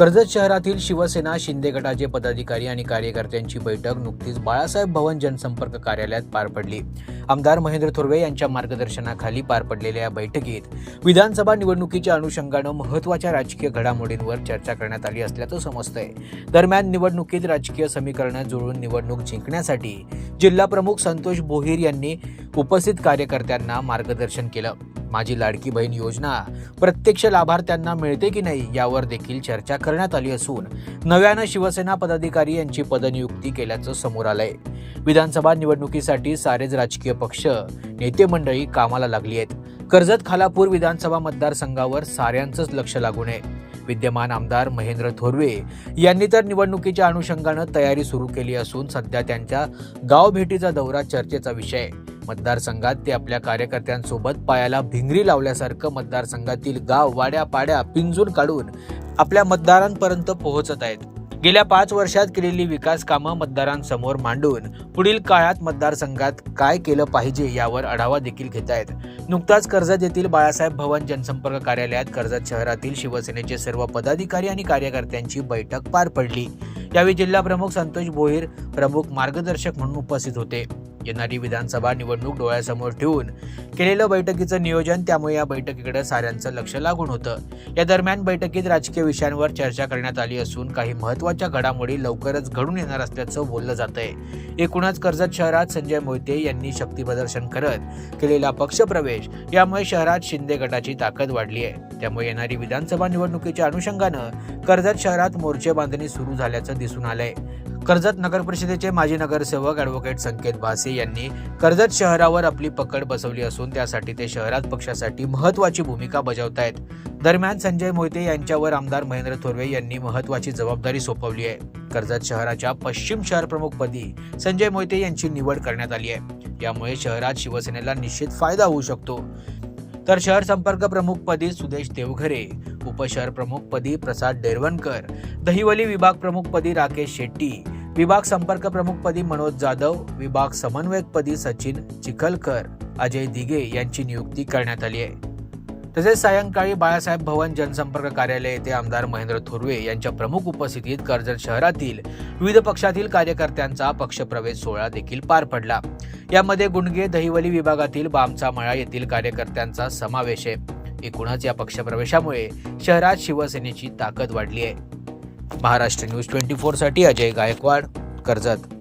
कर्जत शहरातील शिवसेना शिंदे गटाचे पदाधिकारी आणि कार्यकर्त्यांची बैठक नुकतीच बाळासाहेब भवन जनसंपर्क कार्यालयात पार पडली. आमदार महेंद्र थोरवे यांच्या मार्गदर्शनाखाली पार पडलेल्या या बैठकीत विधानसभा निवडणुकीच्या अनुषंगानं महत्त्वाच्या राजकीय घडामोडींवर चर्चा करण्यात आली असल्याचं समजतंय. दरम्यान निवडणुकीत राजकीय समीकरणं जुळून निवडणूक जिंकण्यासाठी जिल्हा प्रमुख संतोष बोहीर यांनी उपस्थित कार्यकर्त्यांना मार्गदर्शन केलं. माझी लाडकी बहीण योजना प्रत्यक्ष लाभार्थ्यांना मिळते की नाही यावर देखील चर्चा करण्यात आली असून नव्यानं शिवसेना पदाधिकारी यांची पदनियुक्ती केल्याचं समोर आलंय. विधानसभा निवडणुकीसाठी सारेच राजकीय पक्ष नेते मंडळी कामाला लागली आहेत. कर्जत खालापूर विधानसभा मतदारसंघावर साऱ्यांचंच लक्ष लागू नये. विद्यमान आमदार महेंद्र थोरवे यांनी तर निवडणुकीच्या अनुषंगानं तयारी सुरू केली असून सध्या त्यांच्या गाव भेटीचा दौरा चर्चेचा विषय आहे. मतदारसंघात ते आपल्या कार्यकर्त्यांसोबत पायाला भिंगरी लावल्यासारखं मतदारसंघातील गाव वाड्या पाड्या पिंजून काढून आपल्या मतदारांपर्यंत पोहोचत आहेत. गेल्या पाच वर्षात केलेली विकास कामं मतदारांसमोर मांडून पुढील काळात मतदारसंघात काय केलं पाहिजे यावर आढावा देखील घेत आहेत. नुकताच कर्जत येथील बाळासाहेब भवन जनसंपर्क कार्यालयात कर्जत शहरातील शिवसेनेचे सर्व पदाधिकारी आणि कार्यकर्त्यांची बैठक पार पडली. यावेळी जिल्हा प्रमुख संतोष भोईर प्रमुख मार्गदर्शक म्हणून उपस्थित होते. येणारी विधानसभा निवडणूक डोळ्यासमोर ठेवून केलेलं बैठकीचं नियोजन त्यामुळे या बैठकीकडे साऱ्यांचं लक्ष लागून होतं. या दरम्यान बैठकीत राजकीय विषयांवर चर्चा करण्यात आली असून काही महत्त्वाच्या घडामोडी लवकरच घडून येणार असल्याचं बोललं जात आहे एकूणच कर्जत शहरात संजय मोहिते यांनी शक्ती प्रदर्शन करत केलेला पक्षप्रवेश यामुळे शहरात शिंदे गटाची ताकद वाढली आहे. त्यामुळे येणारी विधानसभा निवडणुकीच्या अनुषंगानं कर्जत शहरात मोर्चे बांधणी सुरू झाल्याचं दिसून आलंय. कर्जत नगर परिषदेचे माजी नगरसेवक ॲडव्होकेट संकेत भासे यांनी कर्जत शहरावर आपली पकड बसवली असून त्यासाठी ते शहरात पक्षासाठी महत्वाची भूमिका बजावत आहेत दरम्यान संजय मोहिते यांच्यावर आमदार महेंद्र थोरवे यांनी महत्वाची जबाबदारी सोपवली आहे. कर्जत शहराच्या पश्चिम शहर प्रमुखपदी संजय मोहिते यांची निवड करण्यात आली आहे. यामुळे शहरात शिवसेनेला निश्चित फायदा होऊ शकतो. तर शहर संपर्क प्रमुखपदी सुदेश देवघरे उपशहर प्रमुखपदी प्रसाद डेरवणकर दहिवली विभाग प्रमुखपदी राकेश शेट्टी विभाग संपर्क प्रमुखपदी मनोज जाधव विभाग समन्वयकपदी सचिन चिखलकर अजय दिगे यांची नियुक्ती करण्यात आली आहे. तसेच सायंकाळी बाळासाहेब भवन जनसंपर्क कार्यालय येथे आमदार महेंद्र थोरवे यांच्या प्रमुख उपस्थितीत कर्जत शहरातील विविध पक्षातील कार्यकर्त्यांचा पक्षप्रवेश सोहळा देखील पार पडला. यामध्ये गुंडगे दहिवली विभागातील बामचा मळा येथील कार्यकर्त्यांचा समावेश आहे. एकूणच या पक्षप्रवेशामुळे शहरात शिवसेनेची ताकद वाढली आहे. महाराष्ट्र न्यूज ट्वेंटी फोरसाठी अजय गायकवाड कर्जत.